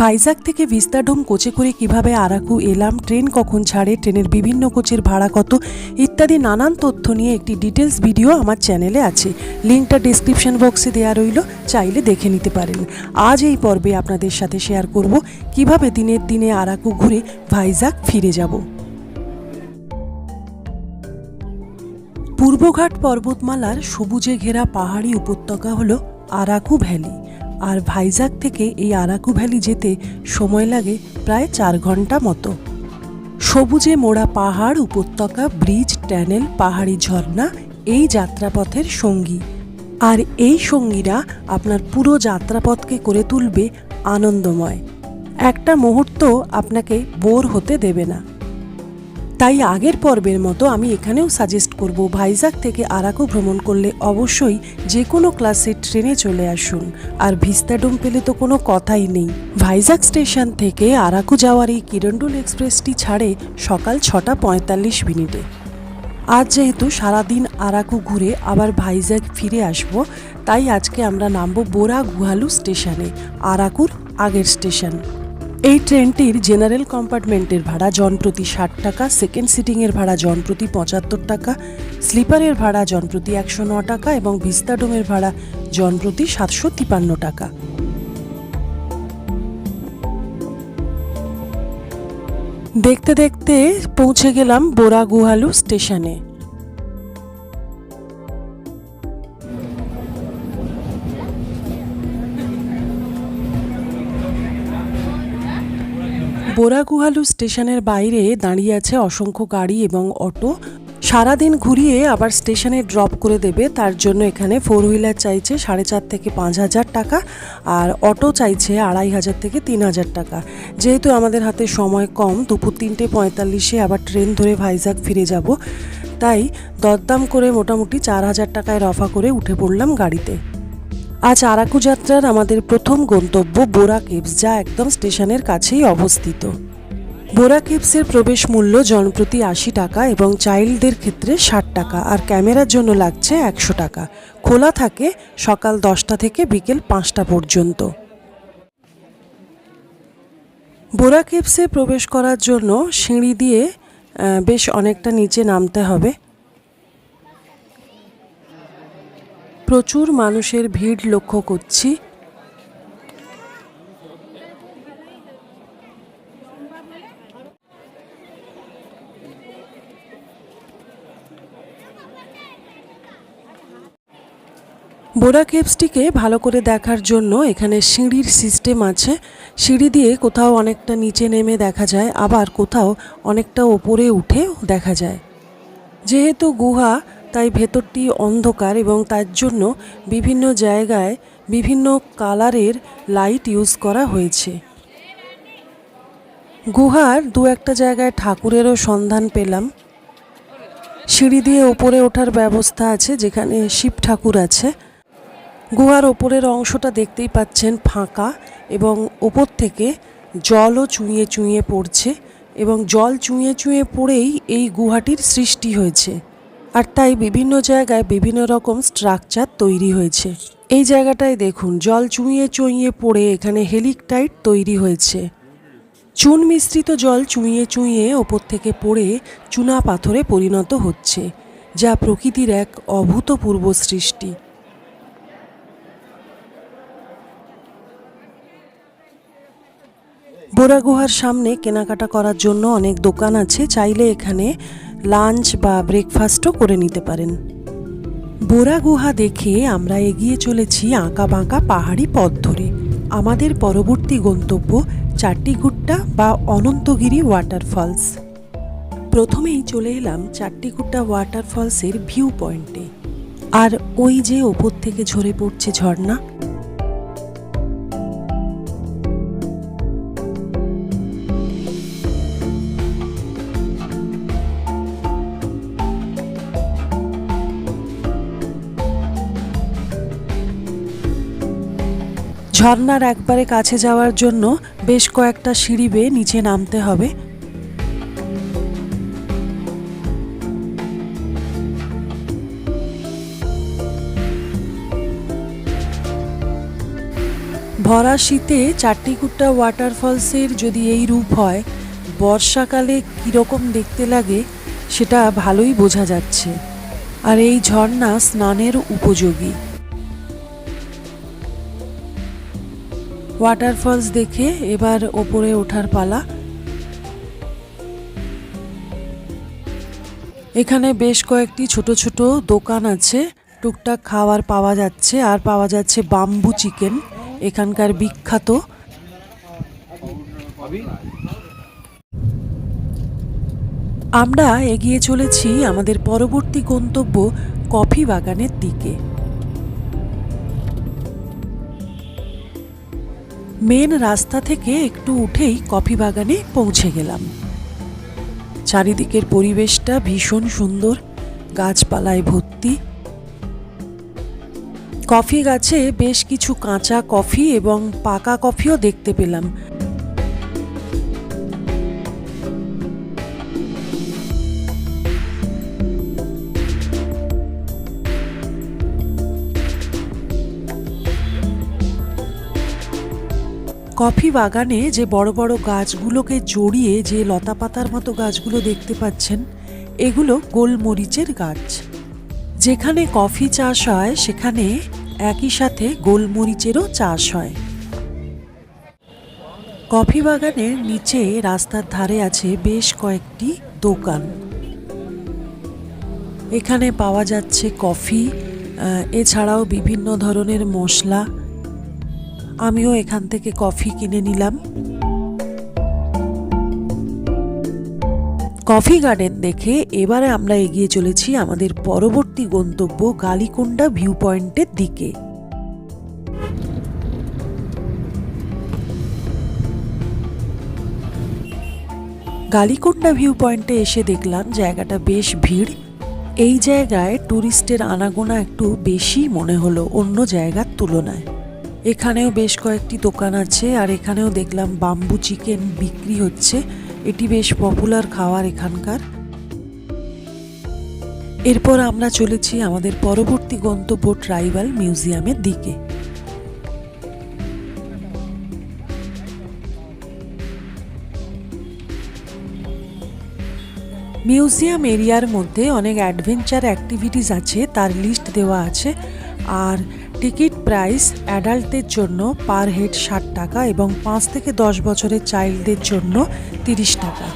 ভাইজাগ থেকে ভিস্তাডোম কোচে করে কীভাবে আরাকু এলাম, ট্রেন কখন ছাড়ে, ট্রেনের বিভিন্ন কোচের ভাড়া কত, ইত্যাদি নানান তথ্য নিয়ে একটি ডিটেলস ভিডিও আমার চ্যানেলে আছে। লিঙ্কটা ডিসক্রিপশন বক্সে দেওয়া রইল, চাইলে দেখে নিতে পারেন। আজ এই পর্বে আপনাদের সাথে শেয়ার করব, কীভাবে দিনের দিনে আরাকু ঘুরে ভাইজাগ ফিরে যাব। পূর্বঘাট পর্বতমালার সবুজে ঘেরা পাহাড়ি উপত্যকা হল আরাকু ভ্যালি। আর ভাইজাক থেকে এই আরাকু ভ্যালি যেতে সময় লাগে প্রায় চার ঘণ্টা মতো। সবুজে মোড়া পাহাড়, উপত্যকা, ব্রিজ, ট্যানেল, পাহাড়ি ঝর্ণা, এই যাত্রাপথের সঙ্গী। আর এই সঙ্গীরা আপনার পুরো যাত্রাপথকে করে তুলবে আনন্দময়। একটা মুহূর্ত আপনাকে বোর হতে দেবে না। তাই আগের পর্বের মতো আমি এখানেও সাজেস্ট করব ভাইজাগ থেকে আরাকু ভ্রমণ করলে অবশ্যই যে কোনো ক্লাসের ট্রেনে চলে আসুন। আর ভিস্তাডোম পেলে তো কোনো কথাই নেই। ভাইজাগ স্টেশন থেকে আরাকু যাওয়ার এই কিরণডুল এক্সপ্রেসটি ছাড়ে সকাল ছটা পঁয়তাল্লিশ মিনিটে। আজ যেহেতু সারাদিন আরাকু ঘুরে আবার ভাইজাগ ফিরে আসব, তাই আজকে আমরা নামবো বোরা গুহালু স্টেশনে, আরাকুর আগের স্টেশন। এই ট্রেনটির জেনারেল কম্পার্টমেন্টের ভাড়া জনপ্রতি ষাট টাকা সেকেন্ড সিটিংয়ের ভাড়া জনপ্রতি পঁচাত্তর টাকা, স্লিপারের ভাড়া জনপ্রতি একশো ন টাকা এবং ভিস্তাডোমের ভাড়া জনপ্রতি সাতশো তিপান্ন টাকা। দেখতে দেখতে পৌঁছে গেলাম বোরা গুহালু স্টেশনে। বোরাগুহালু স্টেশনের বাইরে দাঁড়িয়ে আছে অসংখ্য গাড়ি এবং অটো। সারাদিন ঘুরিয়ে আবার স্টেশনে ড্রপ করে দেবে, তার জন্য এখানে ফোর হুইলার চাইছে সাড়ে চার থেকে পাঁচ হাজার টাকা আর অটো চাইছে আড়াই হাজার থেকে তিন হাজার টাকা। যেহেতু আমাদের হাতে সময় কম, দুপুর তিনটে পঁয়তাল্লিশে আবার ট্রেন ধরে ভাইজাগ ফিরে যাব। তাই দরদাম করে মোটামুটি চার হাজার টাকায় রফা করে উঠে পড়লাম গাড়িতে। আজ আরাকু যাত্রার আমাদের প্রথম গন্তব্য বোরা কেভস, যা একদম স্টেশনের কাছেই অবস্থিত। বোরা কেভসের প্রবেশ মূল্য জনপ্রতি আশি টাকা এবং চাইল্ডদের ক্ষেত্রে ষাট টাকা, আর ক্যামেরার জন্য লাগছে একশো টাকা। খোলা থাকে সকাল দশটা থেকে বিকেল পাঁচটা পর্যন্ত। বোরা কেভসে প্রবেশ করার জন্য সিঁড়ি দিয়ে বেশ অনেকটা নিচে নামতে হবে। প্রচুর মানুষের ভিড় লক্ষ্য করছি। বোরা কেভসটিকে ভালো করে দেখার জন্য এখানে সিঁড়ির সিস্টেম আছে। সিঁড়ি দিয়ে কোথাও অনেকটা নিচে নেমে দেখা যায়, আবার কোথাও অনেকটা ওপরে উঠেও দেখা যায়। যেহেতু গুহা তাই ভেতরটি অন্ধকার এবং তার জন্য বিভিন্ন জায়গায় বিভিন্ন কালারের লাইট ইউজ করা হয়েছে। গুহার দু একটা জায়গায় ঠাকুরেরও সন্ধান পেলাম। সিঁড়ি দিয়ে ওপরে ওঠার ব্যবস্থা আছে, যেখানে শিব ঠাকুর আছে। গুহার ওপরের অংশটা দেখতেই পাচ্ছেন ফাঁকা এবং ওপর থেকে জলও চুঁইয়ে চুঁইয়ে পড়ছে এবং জল চুঁয়ে চুঁয়ে পড়েই এই গুহাটির সৃষ্টি হয়েছে। আর তাই বিভিন্ন জায়গায় বিভিন্ন রকম স্ট্রাকচার তৈরি হয়েছে। এই জায়গাটায় দেখুন, জল চুঁইয়ে চুঁইয়ে পড়ে এখানে হেলিকটাইট তৈরি হয়েছে। চুন মিশ্রিত জল চুঁইয়ে চুঁইয়ে ওপর থেকে পড়ে চুনা পাথরে পরিণত হচ্ছে, যা প্রকৃতির এক অভূতপূর্ব সৃষ্টি। বোরা গুহার সামনে কেনাকাটা করার জন্য অনেক দোকান আছে, চাইলে এখানে লাঞ্চ বা ব্রেকফাস্টও করে নিতে পারেন। বোরা গুহা দেখে আমরা এগিয়ে চলেছি আঁকা বাঁকা পাহাড়ি পথ ধরে। আমাদের পরবর্তী গন্তব্য চাট্টিগুট্টা বা অনন্তগিরি ওয়াটারফলস। প্রথমেই চলে এলাম চাট্টিগুট্টা ওয়াটারফলসের ভিউ পয়েন্টে। আর ওই যে ওপর থেকে ঝরে পড়ছে ঝর্ণা ঝর্ণার একবারে কাছে যাওয়ার জন্য বেশ কয়েকটা সিঁড়ি বেয়ে নিচে নামতে হবে। ভরা শীতে চাট্টিকুট্টা ওয়াটারফলসের যদি এই রূপ হয়, বর্ষাকালে কীরকম দেখতে লাগে সেটা ভালোই বোঝা যাচ্ছে। আর এই ঝর্ণা স্নানের উপযোগী। ওয়াটারফলস দেখে এবার ওপরে ওঠার পালা। এখানে বেশ কয়েকটি ছোট ছোট দোকান আছে। টুকটাক খাওয়ার পাওয়া যাচ্ছে, আর পাওয়া যাচ্ছে বাম্বু চিকেন এখানকার বিখ্যাত। আমরা এগিয়ে চলেছি আমাদের পরবর্তী গন্তব্য কফি বাগানের দিকে। মেন রাস্তা থেকে একটু উঠেই কফি বাগানে পৌঁছে গেলাম। চারিদিকের পরিবেশটা ভীষণ সুন্দর, গাছপালায় ভর্তি। কফি গাছে বেশ কিছু কাঁচা কফি এবং পাকা কফিও দেখতে পেলাম। কফি বাগানে যে বড় বড় গাছগুলোকে জড়িয়ে যে লতাপাতার মতো গাছগুলো দেখতে পাচ্ছেন, এগুলো গোলমরিচের গাছ। যেখানে কফি চাষ হয়, সেখানে একই সাথে গোলমরিচেরও চাষ হয়। কফি বাগানের নিচে রাস্তার ধারে আছে বেশ কয়েকটি দোকান। এখানে পাওয়া যাচ্ছে কফি এছাড়াও বিভিন্ন ধরনের মশলা আমিও এখান থেকে কফি কিনে নিলাম। কফি গার্ডেন দেখে এবারে আমরা এগিয়ে চলেছি আমাদের পরবর্তী গন্তব্য গালিকোন্ডা ভিউ পয়েন্টের দিকে। গালিকোন্ডা ভিউ পয়েন্টে এসে দেখলাম জায়গাটা বেশ ভিড়। এই জায়গায় ট্যুরিস্টের আনাগোনা একটু বেশি মনে হলো অন্য জায়গার তুলনায়। এখানেও বেশ কয়েকটি দোকান আছে, আর এখানেও দেখলাম বাম্বু চিকেন বিক্রি হচ্ছে। এটি বেশ পপুলার খাওয়ার এখানকার। এরপর আমরা চলেছি আমাদের পরবর্তী গন্তব্য ট্রাইবাল মিউজিয়ামের দিকে। মিউজিয়াম এরিয়ার মধ্যে অনেক অ্যাডভেঞ্চার অ্যাক্টিভিটিস আছে, তার লিস্ট দেওয়া আছে। আর টিকিট প্রাইস অ্যাডাল্টদের জন্য পার হেড ষাট টাকা এবং পাঁচ থেকে দশ বছরের চাইল্ডদের জন্য তিরিশ টাকা।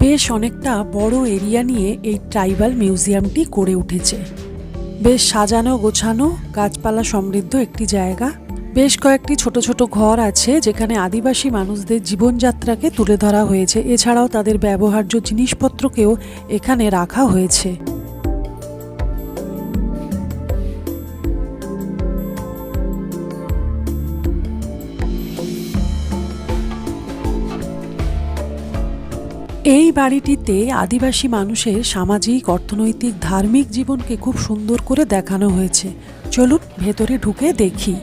বেশ অনেকটা বড় এরিয়া নিয়ে এই ট্রাইবাল মিউজিয়ামটি গড়ে উঠেছে। বেশ সাজানো গোছানো, গাছপালা সমৃদ্ধ একটি জায়গা। বেশ কয়েকটি ছোট ছোট ঘর আছে যেখানে আদিবাসী মানুষদের জীবনযাত্রাকে তুলে ধরা হয়েছে। এছাড়াও তাদের ব্যবহার্য জিনিসপত্রকেও এখানে রাখা হয়েছে। এই বাড়িটিতে আদিবাসী মানুষের সামাজিক, অর্থনৈতিক, ধার্মিক জীবনকে খুব সুন্দর করে দেখানো হয়েছে। চলুন ভেতরে ঢুকে দেখি।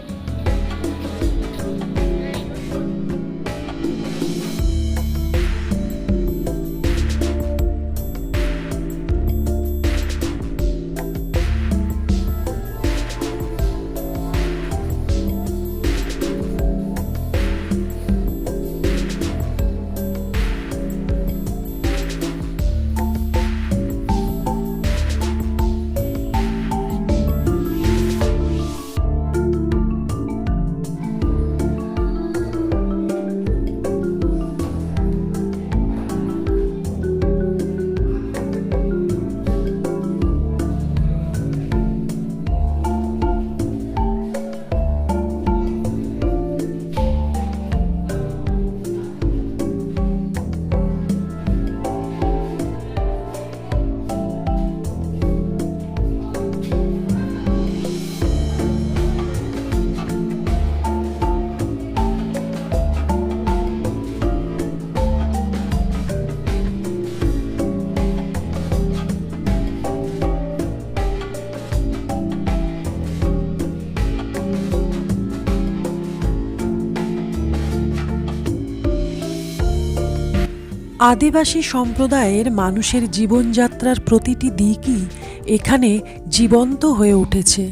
আদিবাসী সম্প্রদায়ের মানুষের জীবনযাত্রার প্রতিটি দিকই এখানে জীবন্ত হয়ে উঠেছে।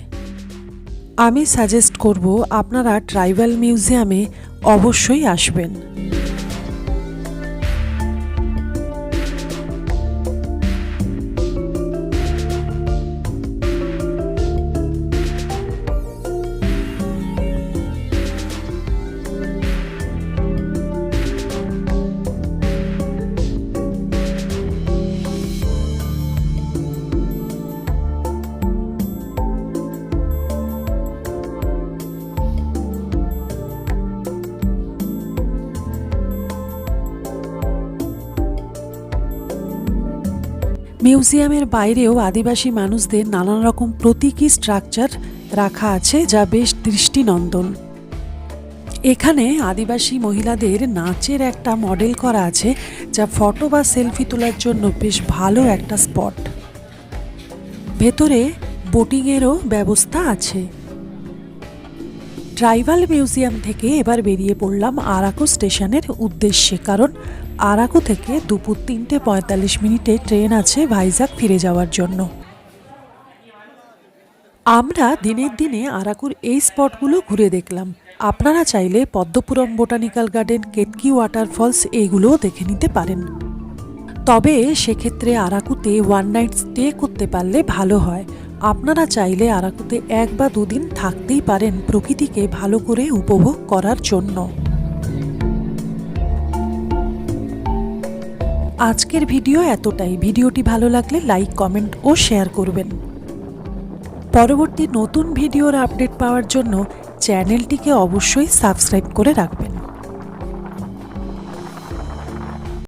আমি সাজেস্ট করব আপনারা ট্রাইবাল মিউজিয়ামে অবশ্যই আসবেন। মিউজিয়ামের বাইরেও আদিবাসী মানুষদের নানান রকম প্রতীকী স্ট্রাকচার রাখা আছে যা বেশ দৃষ্টিনন্দন। এখানে আদিবাসী মহিলাদের নাচের একটা মডেল করা আছে যা ফটো বা সেলফি তোলার জন্য বেশ ভালো একটা স্পট ভেতরে বোটিংয়েরও ব্যবস্থা আছে। ট্রাইবাল মিউজিয়াম থেকে এবার বেরিয়ে পড়লাম আরাকো স্টেশনের উদ্দেশ্যে, কারণ আরাকু থেকে দুপুর তিনটে পঁয়তাল্লিশ মিনিটে ট্রেন আছে ভাইজাগ ফিরে যাওয়ার জন্য। আমরা দিনের দিনে আরাকুর এই স্পটগুলো ঘুরে দেখলাম। আপনারা চাইলে Padmapuram botanical garden, Ketaki waterfalls এইগুলোও দেখে নিতে পারেন। তবে সেক্ষেত্রে আরাকুতে ওয়ান নাইট স্টে করতে পারলে ভালো হয়। আপনারা চাইলে আরাকুতে এক বা দুদিন থাকতেই পারেন প্রকৃতিকে ভালো করে উপভোগ করার জন্য। আজকের ভিডিও এতটাই। ভিডিওটি ভালো লাগলে লাইক, কমেন্ট ও শেয়ার করবেন। পরবর্তী নতুন ভিডিওর আপডেট পাওয়ার জন্য চ্যানেলটিকে অবশ্যই সাবস্ক্রাইব করে রাখবেন।